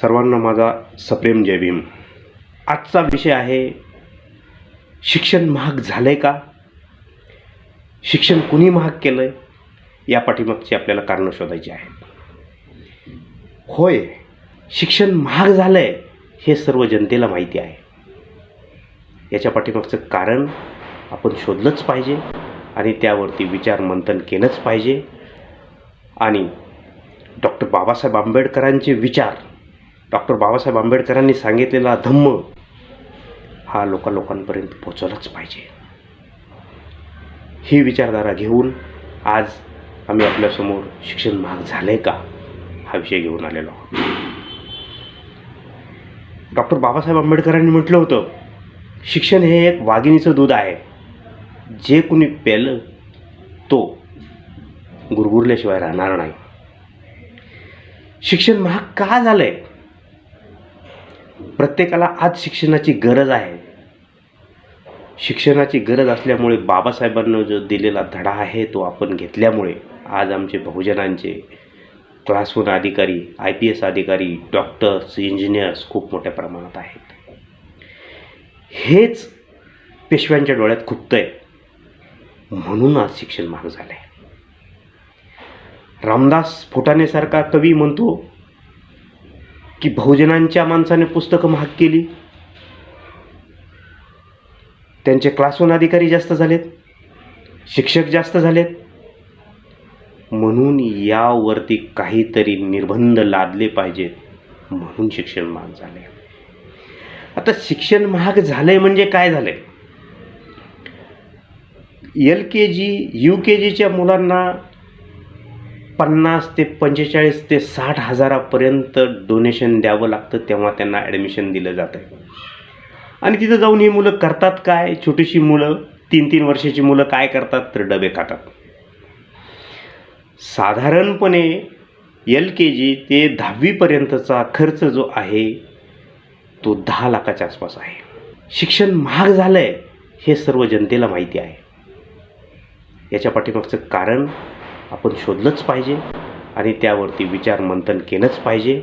सर्वांना माझा सप्रेम जय भीम. आजचा विषय आहे शिक्षण महाग झालं आहे का? शिक्षण कुणी महाग केलं आहे या पाठीमागची आपल्याला कारणं शोधायची आहेत. होय शिक्षण महाग झालं आहे हे सर्व जनतेला माहिती आहे. याच्या पाठीमागचं कारण आपण शोधलंच पाहिजे आणि त्यावरती विचार मंथन केलंच पाहिजे. आणि डॉक्टर बाबासाहेब आंबेडकरांचे विचार डॉक्टर बाबासाहेब आंबेडकरांनी सांगितलेला धम्म हा लोका लोकांपर्यंत पोचवलाच पाहिजे. ही विचारधारा घेऊन आज आम्ही आपल्यासमोर शिक्षण महाग झालं आहे का? हा विषय घेऊन आलेलो आहोत. डॉक्टर बाबासाहेब आंबेडकरांनी म्हटलं होतं शिक्षण हे एक वाघिणीचं दूध आहे. जे कुणी पेलं तो गुरगुरल्याशिवाय राहणार नाही. शिक्षण महाग का झालंय? प्रत्येकाला आज शिक्षणाची गरज आहे. शिक्षणाची गरज असल्यामुळे बाबासाहेबांना जो दिलेला धडा आहे तो आपण घेतल्यामुळे आज आमचे बहुजनांचे क्लास अधिकारी आय पी एस अधिकारी डॉक्टर्स इंजिनियर्स खूप मोठ्या प्रमाणात आहेत. हेच पेशव्यांच्या डोळ्यात खुपतंय. म्हणून आज शिक्षण महाग झालं आहे रामदास फुटाणेसारखा कवी म्हणतो की बहुजनांच्या माणसाने पुस्तकं महाग केली? त्यांचे क्लासहून अधिकारी जास्त झालेत? शिक्षक जास्त झालेत? म्हणून यावरती काहीतरी निर्बंध लादले पाहिजेत म्हणून शिक्षण महाग झाले आता शिक्षण महाग झालंय म्हणजे काय झालंय? एल के जी यू के जीच्या मुलांना पन्नास ते पंचेचाळीस ते साठ हजारापर्यंत डोनेशन द्यावं लागतं तेव्हा त्यांना ॲडमिशन दिलं जातं आणि तिथं जाऊन ही मुलं करतात काय? छोटीशी मुलं तीन तीन वर्षाची मुलं काय करतात? तर डबे खातात. साधारणपणे एल के जी ते दहावीपर्यंतचा खर्च जो आहे तो दहा लाखाच्या आसपास आहे. शिक्षण महाग झालं आहे हे सर्व जनतेला माहिती आहे. याच्या पाठीमागचं कारण आपण शोधलंच पाहिजे आणि त्यावरती विचार मंथन केलंच पाहिजे.